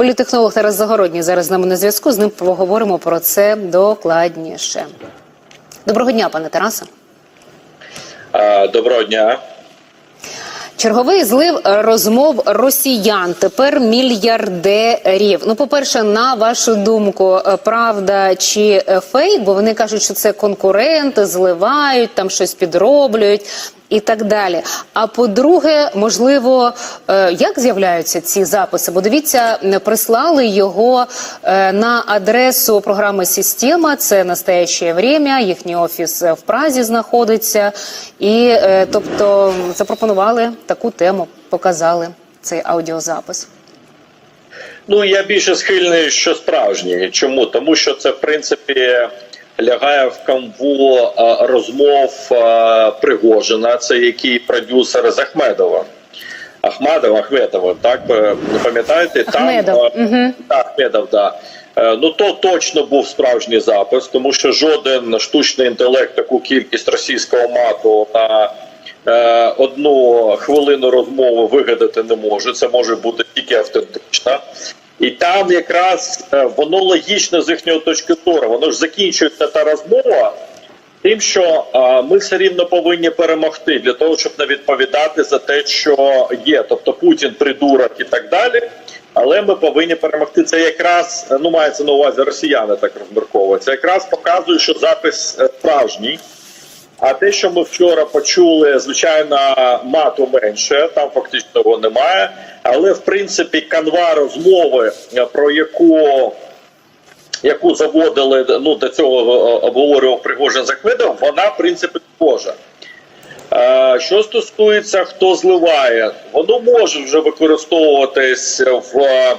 Політехнолог Тарас Загородній зараз з нами на зв'язку. З ним поговоримо про це докладніше. Доброго дня, пане Тарасе. Доброго дня. Черговий злив розмов росіян, тепер мільярдерів. Ну, по-перше, на вашу думку, е, правда чи е, фейк? Бо вони кажуть, що це конкуренти, зливають, там щось підроблюють і так далі. А по-друге, можливо, е, як з'являються ці записи? Бо дивіться, прислали його е, на адресу програми Система. Це настояще время. Їхній офіс е, в Празі знаходиться, і тобто запропонували таку тему, показали цей аудіозапис. Ну я більше схильний, що справжній. Чому? Тому що це в принципі лягає в канву е, розмов е, Пригожина, це який продюсер з Ахмедова. Ахмадов, Ахметова, так е, пам'ятаєте? Ахмедов, Там, е, так, Ахмедов, да. Ну то точно був справжній запис, тому що жоден штучний інтелект таку кількість російського мату на е, одну хвилину розмови вигадати не може. Це може бути тільки автентично. І там якраз е, воно логічно з їхньої точки зору. Воно ж закінчується та розмова тим, що ми все рівно повинні перемогти для того, щоб не відповідати за те, що є. Тобто Путін придурок і так далі. Але ми повинні перемогти. Це якраз ну мається на увазі росіяни так розмірковують. Якраз показує, що запис е, справжній. А те, що ми вчора почули, звичайно, мату менше, там фактично його немає. Але в принципі канва розмови, е, про яку яку заводили ну до цього е, обговорював Пригожин з Ахмедовим, вона в принципі схожа. Е, Що стосується хто зливає, воно може вже використовуватись в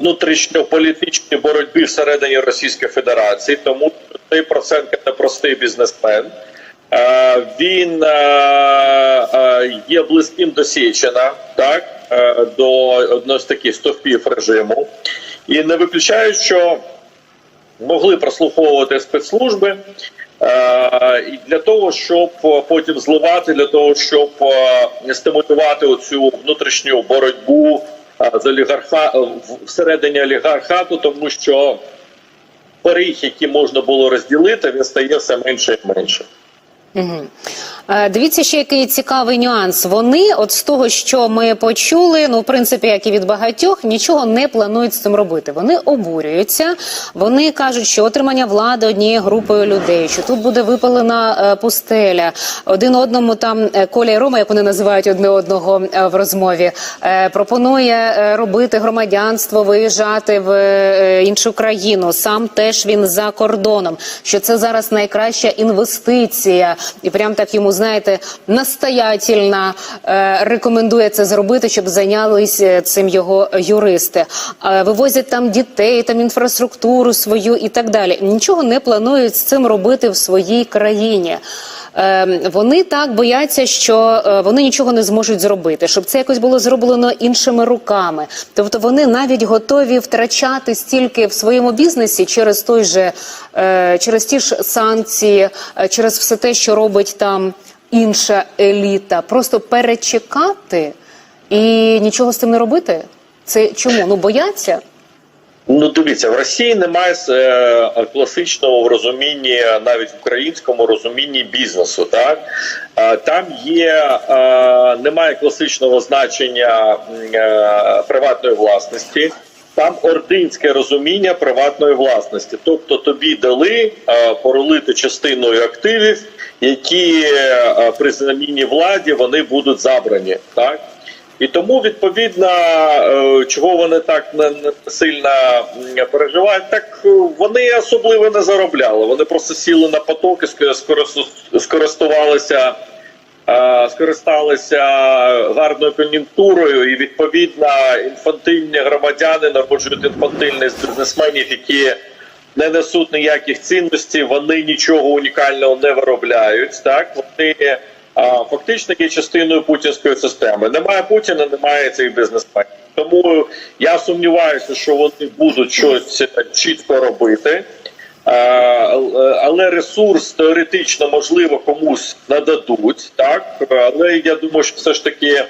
внутрішньополітичній боротьбі всередині Російської Федерації, тому що цей Проценко не простий бізнесмен. Е, Він е, е, є близьким до Сєчина, так до одного з таких стовпів режиму, і не виключають, що могли прослуховувати спецслужби для того, щоб потім зливати, для того, щоб стимулювати оцю внутрішню боротьбу з олігарха всередині олігархату, тому що париг, які можна було розділити, він стає все менше і менше. Угу. Е, Дивіться, ще який цікавий нюанс. Вони, от з того, що ми почули, ну в принципі, як і від багатьох, нічого не планують з цим робити. Вони обурюються. Вони кажуть, що отримання влади однією групою людей, що тут буде випалена е, пустеля. Один одному там е, Коля і Рома, як вони називають одне одного в розмові, пропонує робити громадянство, виїжджати в іншу країну. Сам теж він за кордоном. Що це зараз найкраща інвестиція, і прям так йому знаєте настоятельно е, рекомендує це зробити, щоб зайнялися цим його юристи. Е, вивозять там дітей, там інфраструктуру свою і так далі. Нічого не планують з цим робити в своїй країні. Е, Вони так бояться, що е, вони нічого не зможуть зробити, щоб це якось було зроблено іншими руками. Тобто вони навіть готові втрачати стільки в своєму бізнесі через той же е, через ті ж санкції, е, через все те, що робить там інша еліта, просто перечекати і нічого з цим не робити. Це чому? Ну бояться. Ну, дивіться, в Росії немає е, класичного в розумінні, навіть в українському розумінні бізнесу. Так Е, там є е, немає класичного значення е, приватної власності. Там ординське розуміння приватної власності, тобто тобі дали е, поролити частиною активів, які е, при заміні владі вони будуть забрані, так. І тому відповідно, е, чого вони так не сильно переживають, так е, вони особливо не заробляли. Вони просто сіли на поток і ск- скористувалися, е, скористалися гарною кон'юнктурою, і відповідно інфантильні громадяни народжують інфантильних бізнесменів, які не несуть ніяких цінностей, вони нічого унікального не виробляють. Так вони фактично є частиною путінської системи. Немає Путіна, немає цих бізнесменів. Тому я сумніваюся, що вони будуть щось чітко робити. Але ресурс теоретично можливо комусь нададуть, так але я думаю, що все ж таки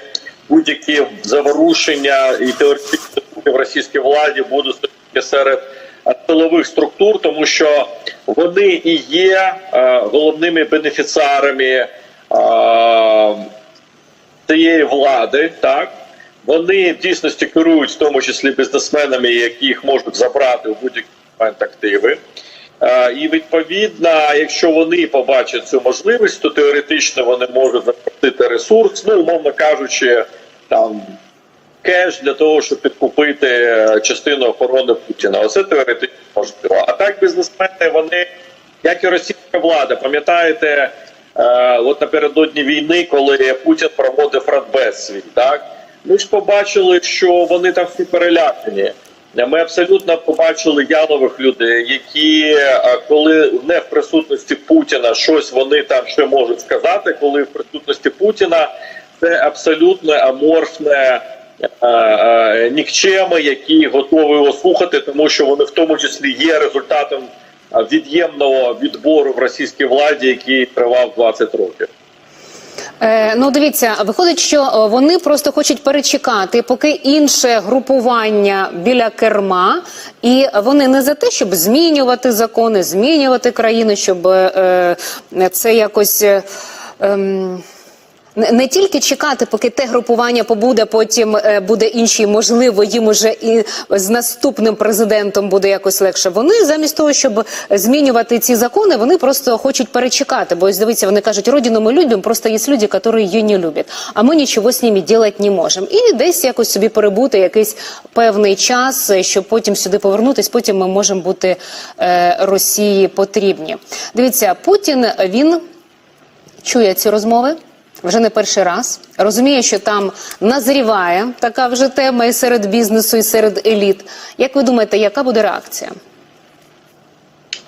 будь-які заворушення і теоретичні в російській владі будуть серед е, силових структур, тому що вони і є е, головними бенефіціарами цієї влади, так вони в дійсності керують в тому числі бізнесменами, які їх можуть забрати у будь-який момент активи. І відповідно, якщо вони побачать цю можливість, то теоретично вони можуть запросити ресурс, ну умовно кажучи, там кеш для того, щоб підкупити е, частину охорони Путіна. Оце теоретично можливо. А так бізнесмени вони, як і російська влада, пам'ятаєте, от напередодні війни, коли Путін проводив радбез свій, так ми ж побачили, що вони там всі перелякані. Ми абсолютно побачили ялових людей, які е, коли не в присутності Путіна щось вони там ще можуть сказати, коли в присутності Путіна це абсолютно аморфне е, е, нікчеми, які готові його слухати, тому що вони в тому числі є результатом е, від'ємного відбору в російській владі, який тривав 20 років. Е, ну, дивіться, виходить, що е, вони просто хочуть перечекати, поки інше групування біля керма, і вони не за те, щоб змінювати закони, змінювати країни, щоб е, е, це якось. Е, ем, не, тільки чекати, поки те групування побуде, потім е, буде інші, можливо, їм уже і з наступним президентом буде якось легше. Вони замість того, щоб змінювати ці закони, вони просто хочуть перечекати. Бо ось дивіться, вони кажуть, родину ми любимо, просто є люди, які її не люблять, а ми нічого з ними робити не можемо. І десь якось собі перебути якийсь певний час, щоб потім сюди повернутись. Потім ми можемо бути е, Росії потрібні. Дивіться, Путін він чує ці розмови. Вже не перший раз розуміє, що там назріває така вже тема і серед бізнесу, і серед еліт. Як ви думаєте, яка буде реакція?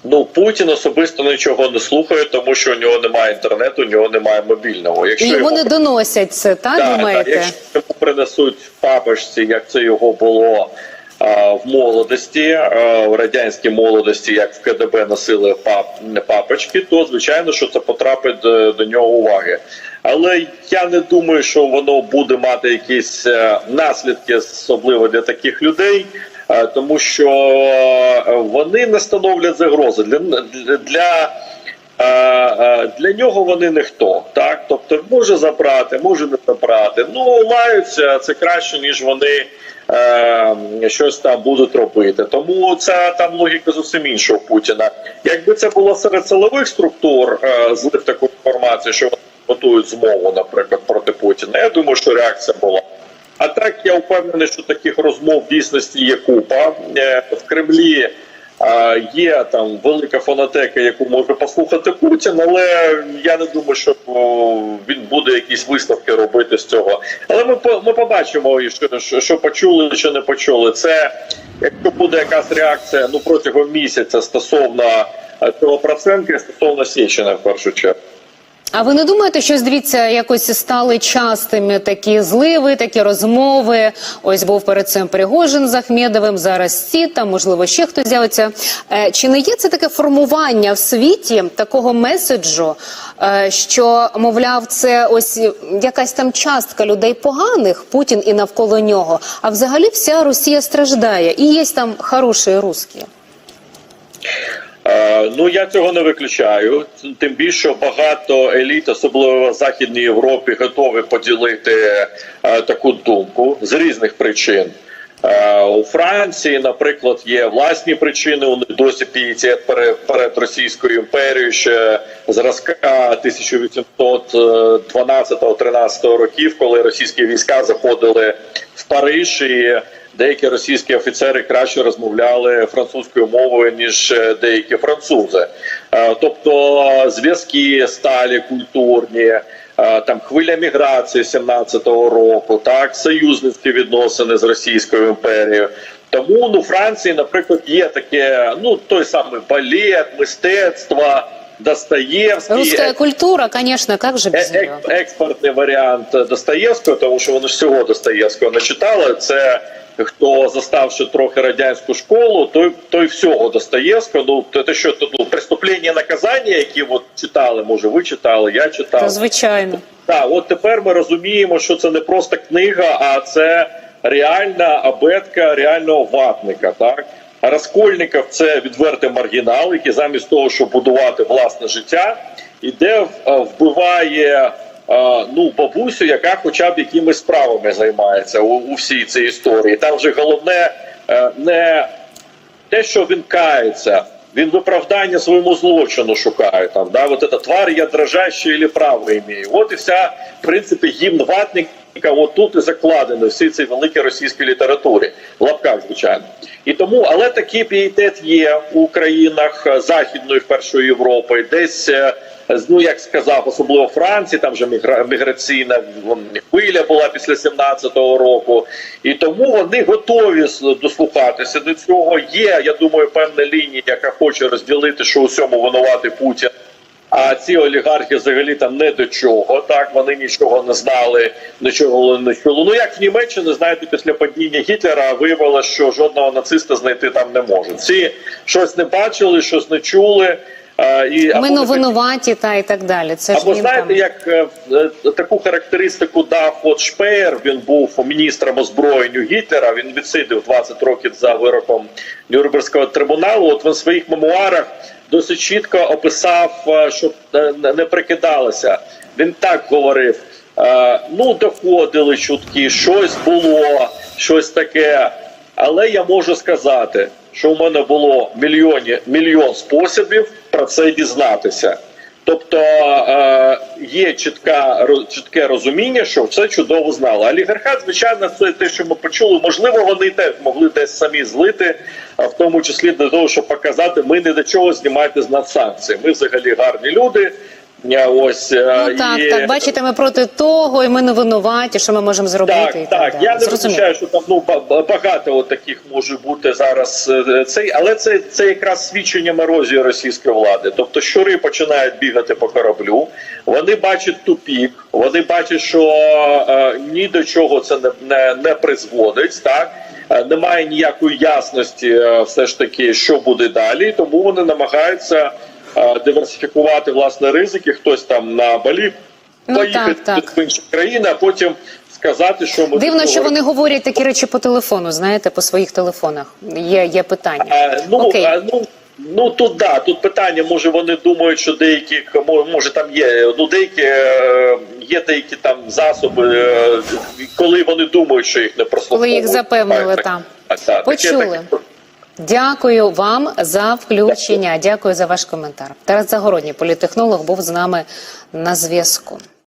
Ну Путін особисто нічого не слухає, тому що у нього немає інтернету, у нього немає мобільного. Якщо І йому йому не доносять це, так Так, думаєте? так, якщо йому принесуть папочці, як це його було в молодості, в радянській молодості, як в КДБ носили пап, папочки, то звичайно, що це потрапить до, до нього уваги. Але я не думаю, що воно буде мати якісь е, наслідки, особливо для таких людей. е, Тому що е, вони не становлять загрози для для, для нього вони ніхто, так тобто може забрати, може не забрати. Ну лаються це краще, ніж вони е, щось там будуть робити. Тому це там логіка зовсім інша у Путіна. Якби це було серед силових структур, е, злив таку інформацію, що вони готують змову, наприклад, проти Путіна. Я думаю, що реакція була. А так я впевнений, що таких розмов в дійсності є купа Е, в Кремлі. Є там велика фонотека, яку може послухати Путін, але я не думаю, що він буде якісь висновки робити з цього. Але ми ми побачимо, що, що, почули, що не почули. Це якщо буде якась реакція ну протягом місяця стосовно е, цього процентки, стосовно Сєчина в першу чергу. А ви не думаєте, що дивіться, якось стали частими такі зливи, такі розмови? Ось був перед цим Пригожин з Ахмедовим, зараз ці там, можливо, ще хтось з'явиться. Е, Чи не є це таке формування в світі такого меседжу, е, що мовляв, це ось якась там частка людей поганих, Путін і навколо нього, а взагалі вся Росія страждає, і є там хороші русські. Е, Ну я цього не виключаю. Тим більше багато еліт, особливо в Західній Європі, готові поділити е, таку думку з різних причин. Е, У Франції, наприклад, є власні причини. У досі пієтет перед Російською імперією ще зразка 1812-13 років, коли російські війська заходили в Париж і деякі російські офіцери краще розмовляли французькою мовою ніж е, деякі французи. Е, Тобто зв'язки сталі культурні. е, Там хвиля міграції 17-го року, так союзницькі відносини з Російською імперією. Тому ну Франції, наприклад, є таке, ну той самий балет, мистецтво, Достоєвський. Русская культура, конечно, как же без Е- нее? експортний варіант Достоєвського, тому що вони ж всього Достоєвського не читали. Це хто заставши трохи радянську школу, той той всього Достоєвського. Ну те, те, що тут ну, преступлення наказання, які от читали, може, ви читали, я читав. Та, звичайно. Так, от тепер ми розуміємо, що це не просто книга, а це реальна абетка реального ватника. Так Раскольников це відвертий маргінал, який замість того, щоб будувати власне життя, іде е, вбиває. е, Ну, бабусю, яка хоча б якимись справами займається у, у всій цій історії. Там же головне е, не те, що він кається, він виправдання своєму злочину шукає. Там, да, вот эта тварь я дрожащий или право имею. От і вся, в принципі, гімн ватника от тут і закладено в всій цій великій російській літературі, звичайно. І тому, але такий пієтет є у країнах е, Західної, першої Європи, десь. е, Ну, як сказав, особливо Франції, там мігра- міграційна хвиля була після 17-го року, і тому вони готові дослухатися до цього. Є, я думаю, певна лінія, яка хоче розділити, що у цьому винуватий Путін. А ці олігархи взагалі там не до чого. Так вони нічого не знали, нічого не чули. Ну як в Німеччині, знаєте, після падіння Гітлера виявилося, що жодного нациста знайти там не можуть. Всі щось не бачили, щось не чули. а, І Ми або ну не винуваті та і так далі. Це або він знаєте, там. як е, е, таку характеристику дав от Шпеєр, він був міністром озброєння Гітлера. Він відсидів 20 років за вироком Нюрнберзького трибуналу. От він в своїх мемуарах досить чітко описав, е, щоб не прикидалося. Він так говорив: е, ну доходили чутки, щось було, щось таке. Але я можу сказати, що у мене було мільйоні, мільйон способів про це дізнатися. Тобто е, є чітка чітке розуміння, що все чудово знали. Олігархат, звичайно, це те, що ми почули. Можливо, вони теж могли десь самі злити, а в тому числі для того, щоб показати, ми не до чого знімати з нас санкції. Ми взагалі гарні люди. Ось е, Ну так, і- так, бачите, ми проти того, і ми не винуваті, що ми можемо зробити. так, і так, так. далі. Я не Зрозуміло. визначаю, що там ну ба- ба- багато от таких може бути зараз е, цей, але це, це якраз свідчення ерозії російської влади. Тобто, щури починають бігати по кораблю. Вони бачать тупік, вони бачать, що е, ні до чого це не, не, не призводить. Так Е, немає ніякої ясності, е, все ж таки, що буде далі. Тому вони намагаються диверсифікувати власне ризики. Хтось там на Балі Ну, поїхати так, так. в інші країни, а потім сказати, що ми Дивно, що вони говорять такі речі по телефону, знаєте, по своїх телефонах. Є, є питання. А, ну, Окей. а, ну, ну тут да, тут питання. Може вони думають, що деякі мо- може там є. Ну деякі е, є деякі там засоби, е, коли вони думають, що їх не прослуховують. Коли їх запевнили, Так, там. так, так. Почули. Таке- Дякую вам за включення. Дякую за ваш коментар. Тарас Загородній, політехнолог, був з нами на зв'язку.